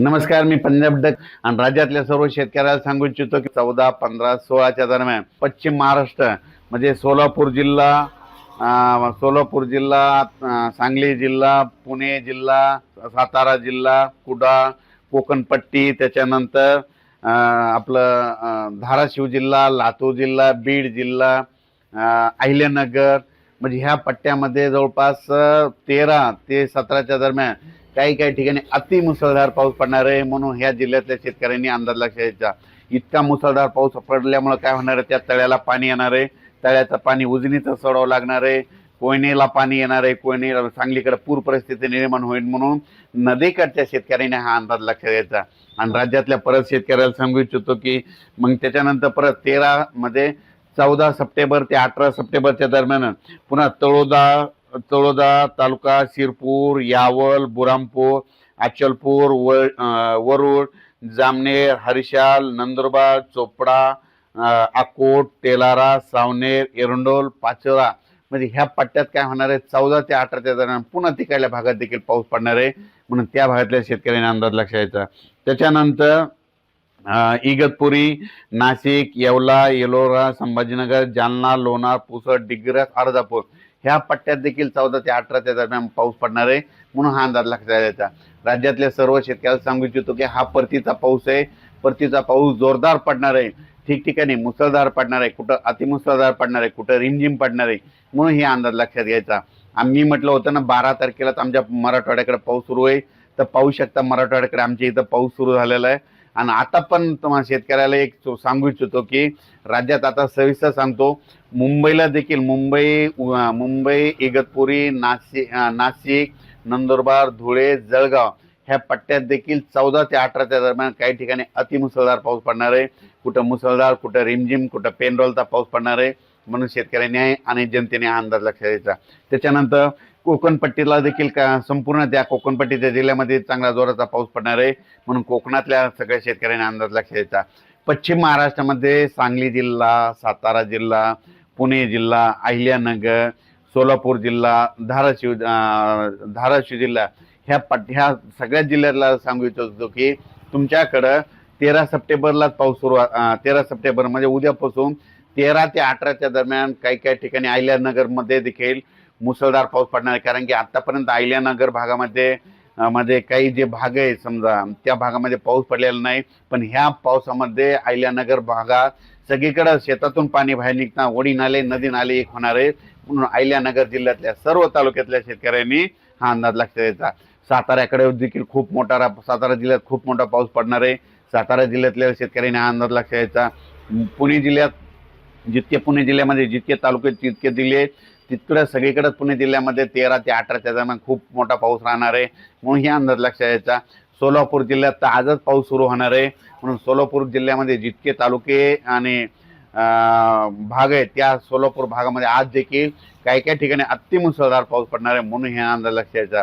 नमस्कार मी पंजाब डक आणि राज्यातल्या सर्व शेतकऱ्याला सांगू इच्छितो की चौदा पंधरा सोळाच्या दरम्यान पश्चिम महाराष्ट्र म्हणजे सोलापूर जिल्हा सोलापूर जिल्हा सांगली जिल्हा पुणे जिल्हा सातारा जिल्हा कुडा कोकणपट्टी त्याच्यानंतर आपलं धाराशिव जिल्हा लातूर जिल्हा बीड जिल्हा अहिल्यानगर म्हणजे ह्या पट्ट्यामध्ये जवळपास तेरा ते सतराच्या दरम्यान काही काही ठिकाणी अति मुसळधार पाऊस पडणार आहे. म्हणून ह्या जिल्ह्यातल्या शेतकऱ्यांनी अंदाज लक्षात घ्यायचा. इतका मुसळधार पाऊस पडल्यामुळे काय होणार आहे? त्या तळ्याला पाणी येणार आहे. तळ्याचं पाणी उजनीचं सोडावं लागणार आहे. कोयनेला पाणी येणार आहे. कोयने सांगलीकडे पूर परिस्थिती निर्माण होईल म्हणून नदीकडच्या शेतकऱ्यांनी हा अंदाज लक्षात घ्यायचा. आणि राज्यातल्या परत शेतकऱ्याला सांगू इच्छितो की मग त्याच्यानंतर परत तेरामध्ये चौदा सप्टेंबर ते अठरा सप्टेंबरच्या दरम्यान पुन्हा तळोदा तळोदा तालुका शिरपूर यावल बुरामपूर अचलपूर व वरुड जामनेर हरिशाल नंदुरबार चोपडा अकोट तेलारा सावनेर एरंडोल पाचोरा. म्हणजे ह्या पट्ट्यात काय होणार आहे? चौदा ते अठराच्या दरम्यान पुन्हा तिकडल्या भागात देखील पाऊस पडणार आहे. म्हणून त्या भागातल्या शेतकऱ्यांनी अंदाज लक्षात यायचा त्याच्यानंतर इगतपुरी नाशिक येवला येलोरा संभाजीनगर जालना लोणार पुसद डिग्रस अर्धापूर. ह्या पट्ट्यात देखील चौदा ते अठराच्या दरम्यान पाऊस पडणार आहे. म्हणून हा अंदाज लक्षात द्यायचा राज्यातल्या सर्व शेतकऱ्याला सांगू इच्छितो की हा परतीचा पाऊस आहे. परतीचा पाऊस जोरदार पडणार आहे. ठिकठिकाणी मुसळधार पडणार आहे. कुठं अतिमुसळधार पडणार आहे. कुठं रिमझिम पडणार आहे. म्हणून हे अंदाज लक्षात घ्यायचा. आम्ही म्हटलं होतं ना बारा तारखेलाच आमच्या मराठवाड्याकडे पाऊस सुरू आहे. तर पाहू शकता मराठवाड्याकडे आमच्या इथं पाऊस सुरू झालेला आहे. आणि आता पण तुम्हाला शेतकऱ्याला एक सांगू इच्छितो की राज्यात आता सविस्तर सांगतो मुंबईला देखील मुंबई मुंबई इगतपुरी नाशिक नाशिक नंदुरबार धुळे जळगाव ह्या पट्ट्यात देखील चौदा ते अठराच्या दरम्यान काही ठिकाणी अतिमुसळधार पाऊस पडणार आहे. कुठं मुसळधार कुठं रिमझिम कुठं पेनरोलचा पाऊस पडणार आहे. म्हणून शेतकऱ्यांनी आणि जनतेने हा अंदाज लक्षात द्यायचा त्याच्यानंतर कोकणपट्टीला देखील का संपूर्ण त्या कोकणपट्टीच्या जिल्ह्यामध्ये चांगला जोराचा पाऊस पडणार आहे. म्हणून कोकणातल्या सगळ्या शेतकऱ्यांनी अंदाज लक्षात द्यायचा पश्चिम महाराष्ट्रामध्ये सांगली जिल्हा सातारा जिल्हा पुणे जिल्हा अहिल्यानगर सोलापूर जिल्हा धाराशिव धाराशिव जिल्हा ह्या पट ह्या सगळ्या जिल्ह्यातला सांगू इच्छितो की तुमच्याकडं तेरा सप्टेंबरलाच पाऊस सुरू तेरा सप्टेंबर म्हणजे उद्यापासून तेरा ते अठराच्या दरम्यान काही काही ठिकाणी अहिल्यानगरमध्ये देखील मुसळधार पाऊस पडणार आहे. कारण की आतापर्यंत अहिल्यानगर भागामध्ये मध्ये काही जे भाग आहे समजा त्या भागामध्ये पाऊस पडलेला नाही. पण ह्या पावसामध्ये अहिल्यानगर भागात सगळीकडे शेतातून पाणी बाहेर निघता ओढी नाले नदी नाले एक होणार आहे म्हणून अहिल्यानगर जिल्ह्यातल्या सर्व तालुक्यातल्या शेतकऱ्यांनी हा अंदाज लक्षात द्यायचा साताऱ्याकडे देखील खूप मोठा सातारा जिल्ह्यात खूप मोठा पाऊस पडणार आहे. सातारा जिल्ह्यातल्या शेतकऱ्यांनी हा अंदाज लक्षात द्यायचा पुणे जिल्ह्यात जितके पुणे जिल्ह्यामध्ये जितके तालुके जितके दिले आहेत, सगळीकडंच पुणे जिल्ह्यामध्ये तेरा ते अठराच्या दरम्यान खूप मोठा पाऊस राहणार आहे. म्हणून हे अंदाज लक्षात यायचा सोलापूर जिल्ह्यात तर आजच पाऊस सुरू होणार आहे. म्हणून सोलापूर जिल्ह्यामध्ये जितके तालुके आणि भाग आहे त्या सोलापूर भागामध्ये आज देखील काही काही ठिकाणी अतिमुसळधार पाऊस पडणार आहे. म्हणून हे अंदाज लक्षात यायचा